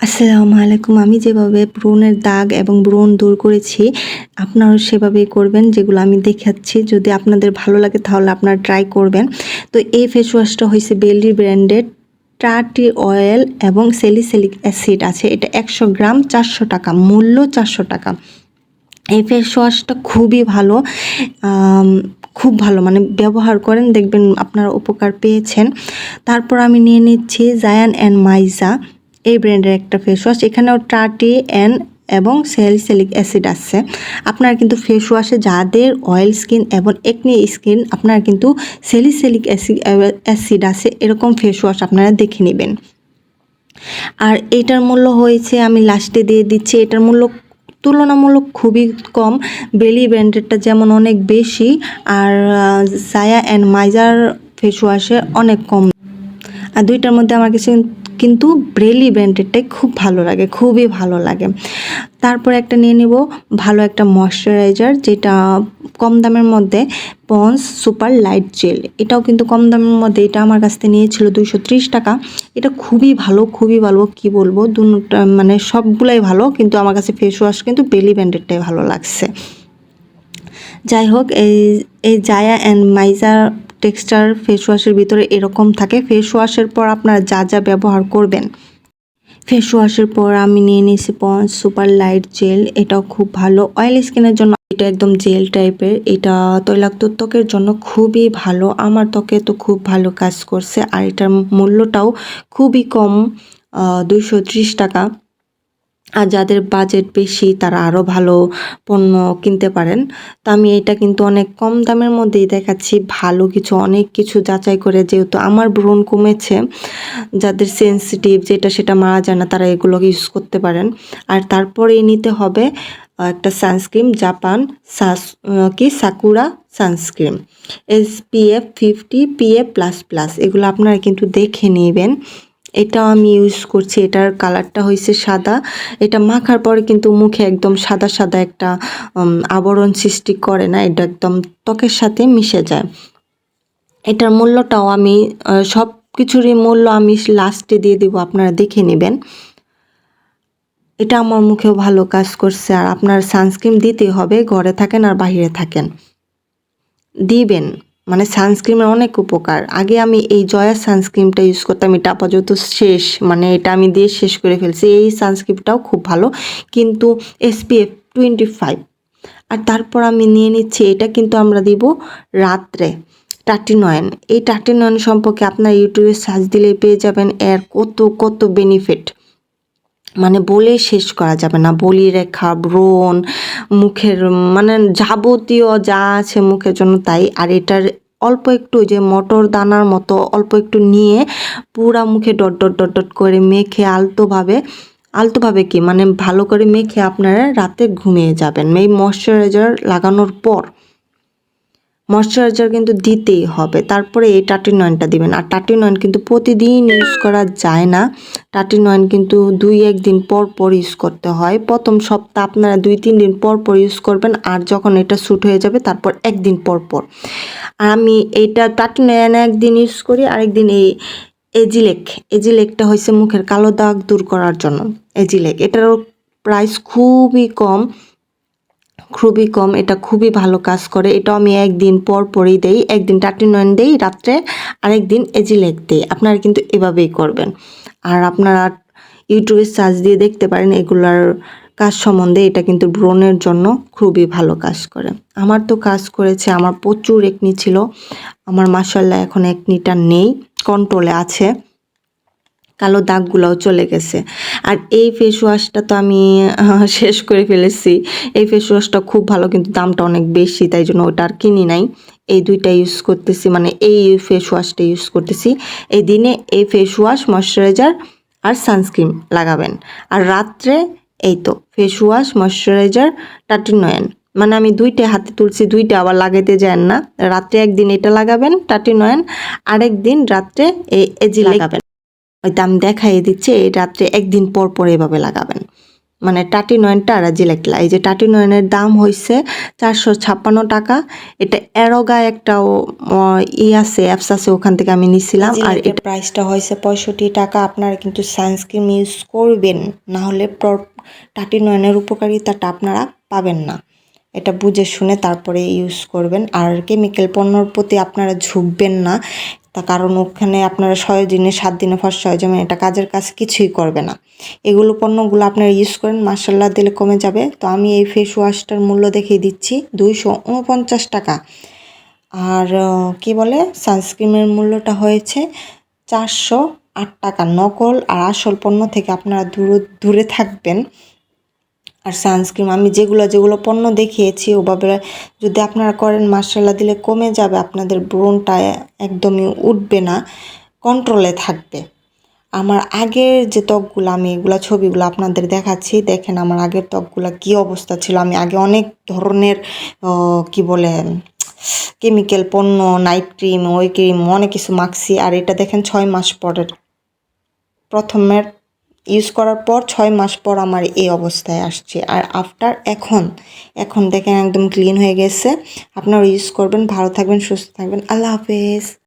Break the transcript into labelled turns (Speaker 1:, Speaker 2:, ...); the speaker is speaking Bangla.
Speaker 1: আসসালামু আলাইকুম। আমি যেভাবে ব্রণের দাগ এবং ব্রণ দূর করেছি, আপনারাও সেভাবেই করবেন যেগুলো আমি দেখাচ্ছি। যদি আপনাদের ভালো লাগে তাহলে আপনারা ট্রাই করবেন। তো এই ফেস ওয়াশটা হয়েছে বেলি ব্র্যান্ডেড টাটি অয়েল এবং সেলিসেলিক অ্যাসিড আছে। এটা একশো গ্রাম, চারশো টাকা, মূল্য চারশো টাকা। এই ফেস ওয়াশটা খুবই ভালো খুব ভালো। মানে ব্যবহার করেন, দেখবেন আপনারা উপকার পেয়েছেন। তারপর আমি নিয়ে নিচ্ছি জায়ান অ্যান্ড মাইজা এই ব্র্যান্ডের একটা ফেস ওয়াশ এখানেও টাটি অ্যান্ড এবং স্যালিসিলিক অ্যাসিড আছে। আপনার কিন্তু ফেস ওয়াশে যাদের অয়েল স্কিন এবং একনি স্কিন আপনার কিন্তু স্যালিসিলিক অ্যাসিড অ্যাসিড আছে। এরকম ফেস ওয়াশ আপনারা দেখে নেবেন। আর এটার মূল্য হয়েছে, আমি লাস্টে দিয়ে দিচ্ছি, এটার মূল্য তুলনামূলক খুবই কম। বেলি ব্র্যান্ডেরটা যেমন অনেক বেশি, আর জায়া অ্যান্ড মাইজার ফেস ওয়াশে অনেক কম। আর দুইটার মধ্যে আমার কাছে কিন্তু ব্রেলি ব্র্যান্ডেডটাই খুব ভালো লাগে, খুবই ভালো লাগে। তারপর একটা নিয়ে নেব ভালো একটা ময়শ্চারাইজার যেটা কম দামের মধ্যে পন্স সুপার লাইট জেল এটাও কিন্তু কম দামের মধ্যে, এটা আমার কাছ থেকে নিয়েছিল দুইশো ত্রিশ টাকা। এটা খুবই ভালো খুবই ভালো, কি বলব? দুটা মানে সবগুলাই ভালো, কিন্তু আমার কাছে ফেস ওয়াশ কিন্তু বেলি ব্র্যান্ডেডটাই ভালো লাগছে। যাই হোক, এই এই জায়া অ্যান্ড মাইজার টেক্সচার ফেস ওয়াশের ভিতরে এরকম থাকে। ফেস ওয়াশের পর আপনারা যা যা ব্যবহার করবেন। ফেস ওয়াশের পর আমি নিয়ে নিয়েছি পন্স সুপার লাইট জেল এটাও খুব ভালো। অয়েল স্কিনের জন্য এটা একদম জেল টাইপের এটা তৈলাক্ত ত্বকের জন্য খুবই ভালো। আমার ত্বকে তো খুব ভালো কাজ করছে। আর এটার মূল্যটাও খুবই কম দুইশো ত্রিশ টাকা। আর যাদের বাজেট বেশি, তারা আরও ভালো পণ্য কিনতে পারেন। তো আমি এটা কিন্তু অনেক কম দামের মধ্যেই দেখাচ্ছি। ভালো কিছু, অনেক কিছু যাচাই করে যেহেতু আমার ব্রণ কমেছে, যাদের সেন্সিটিভ যেটা সেটা মারা যায় না, তারা এগুলো ইউজ করতে পারেন। আর তারপরেই নিতে হবে একটা সানস্ক্রিন জাপান সাস কি? Sakura sunscreen S P F fifty PF plus plus এগুলো আপনারা কিন্তু দেখে নেবেন। এটা আমি ইউজ করছি, এটার কালারটা হয়েছে সাদা। এটা মাখার পরে কিন্তু মুখে একদম সাদা সাদা একটা আবরণ সৃষ্টি করে না, এটা একদম ত্বকের সাথে মিশে যায়। এটার মূল্যটাও আমি সব কিছুরই মূল্য আমি লাস্টে দিয়ে দিব, আপনারা দেখে নেবেন। এটা আমার মুখেও ভালো কাজ করছে, আর আপনার সানস্ক্রিন দিতেই হবে, ঘরে থাকেন আর বাইরে থাকেন। দিবেন। মানে সানস্ক্রিনের অনেক উপকার। আগে আমি এই জয়া সানস্ক্রিনটা ইউজ করতাম, এটা আপাতত শেষ মানে এটা আমি দিয়ে শেষ করে ফেলছি। এই সানস্ক্রিমটাও খুব ভালো, কিন্তু এসপিএফ টোয়েন্টি ফাইভ আর তারপর আমি নিয়ে নিচ্ছি, এটা কিন্তু আমরা দিব রাত্রে টাটি নয়ন এই টাটি নয়ন সম্পর্কে আপনার ইউটিউবে সার্চ দিলে পেয়ে যাবেন, এর কত কত বেনিফিট মানে বলে শেষ করা যাবে না। বলি রেখা, ব্রণ, মুখের মানে যাবতীয় যা আছে মুখের জন্য তাই। আর এটার অল্প একটু যে মটর দানার মতো অল্প একটু নিয়ে পুরা মুখে ডট ডট ডট ডট করে মেখে আলতোভাবে আলতোভাবে কি? মানে ভালো করে মেখে আপনারা রাতে ঘুমিয়ে যাবেন। এই ময়শ্চারাইজার লাগানোর পর ময়শ্চারাইজার কিন্তু দিতেই হবে। তারপরে এই টাটি নয়নটা দিবেন। আর টাটি নয়ন কিন্তু প্রতিদিন ইউজ করা যায় না। টাটি নয়ন কিন্তু দুই একদিন পর পর ইউজ করতে হয়। প্রথম সপ্তাহ আপনারা দুই তিন দিন পর পর ইউজ করবেন। আর যখন এটা শ্যুট হয়ে যাবে, তারপর একদিন পর পর। আর আমি এইটা টাটি নয়ন একদিন ইউজ করি আরেকদিন এই এজিলেক। এজিলেকটা হয়েছে মুখের কালো দাগ দূর করার জন্য। এজিলেক। এটারও প্রাইস খুবই কম। খুবই কম, এটা খুবই ভালো কাজ করে। এটা আমি একদিন পর পরই দেই, একদিন টাটি নয়ন দেই, রাত্রে আরেকদিন এজিলেক দেই। আপনারা কিন্তু এভাবেই করবেন। আর আপনারা ইউটিউবে সার্চ দিয়ে দেখতে পারেন এগুলার কাজ সম্বন্ধে, এটা কিন্তু ব্রণের জন্য খুবই ভালো কাজ করে। আমার তো কাজ করেছে, আমার প্রচুর একনি ছিল। আমার মাসাল্লাহ এখন একনিটা নেই কন্ট্রোলে আছে। কালো দাগগুলোও চলে গেছে। আর এই ফেস ওয়াশটা তো আমি শেষ করে ফেলেছি। এই ফেস ওয়াশটা খুব ভালো, কিন্তু দামটা অনেক বেশি, তাই জন্য ওটা আর কিনি নাই। এই দুইটা ইউজ করতেছি মানে এই ফেস ওয়াশটা ইউজ করতেছি। এই দিনে এই ফেস ওয়াশ ময়শ্চারাইজার আর সানস্ক্রিন লাগাবেন। আর রাত্রে এই তো ফেস ওয়াশ ময়শ্চারাইজার টাটি নয়ন। মানে আমি দুইটা হাতে তুলছি, দুইটা আবার লাগাইতে যান না। রাত্রে একদিন এটা লাগাবেন টাটি নয়ন। আরেক দিন রাত্রে এই এজি লাগাবেন। হয়তো আমি দেখাই দিচ্ছি এই রাত্রে একদিন পর পর এভাবে লাগাবেন। মানে টাটি নয়নটা আর জিলেকলা এই যে টাটি নয়নের দাম হয়েছে চারশো ছাপ্পান্ন টাকা। এটা এরোগা একটা ও- ও ই আছে অ্যাপস আছে ওখান থেকে আমি নিছিলাম। আর এর প্রাইসটা হয়েছে পঁয়ষট্টি টাকা। আপনারা কিন্তু সানস্ক্রিন ইউজ করবেন না হলে টাটি নয়নের উপকারিতাটা আপনারা পাবেন না। এটা বুঝে শুনে তারপরে ইউজ করবেন। আর কেমিক্যাল পণ্যর প্রতি আপনারা ঝুঁকবেন না। তা কারণ ওখানে আপনারা ছয় দিনে, সাত দিনে ফসা হয়ে যাবেন এটা কাজের কাজ কিছুই করবে না। এগুলো পণ্যগুলো আপনারা ইউজ করেন মার্শাল্লাহ দিলে কমে যাবে। তো আমি এই ফেস ওয়াশটার মূল্য দেখিয়ে দিচ্ছি, দুইশো উনপঞ্চাশ টাকা। আর কি বলে? সানস্ক্রিনের মূল্যটা হয়েছে চারশো আট টাকা নকল, আর আসল পণ্য থেকে আপনারা দূরে দূরে থাকবেন। আর সানস্ক্রিন আমি যেগুলো যেগুলো পণ্য দেখিয়েছি, ওভাবে যদি আপনারা করেন মার্শাল্লাহ দিলে কমে যাবে, আপনাদের ব্রণটা একদমই উঠবে না কন্ট্রোলে থাকবে। আমার আগের যে ত্বকগুলো, আমি এগুলা ছবিগুলো আপনাদের দেখাচ্ছি, দেখেন আমার আগের ত্বকগুলো কি অবস্থা ছিল। আমি আগে অনেক ধরনের কি বলে কেমিক্যাল পণ্য নাইট ক্রিম ওই ক্রিম অনেক কিছু মাখছি, আর এটা দেখেন ছয় মাস পরের প্রথমের ইউজ করার পর ছয় মাস পর আমার এই অবস্থায় আসছে। আর আফটার এখন এখন দেখেন একদম ক্লিন হয়ে গেছে। আপনারা ইউজ করবেন। ভালো থাকবেন, সুস্থ থাকবেন। আল্লাহ হাফেজ।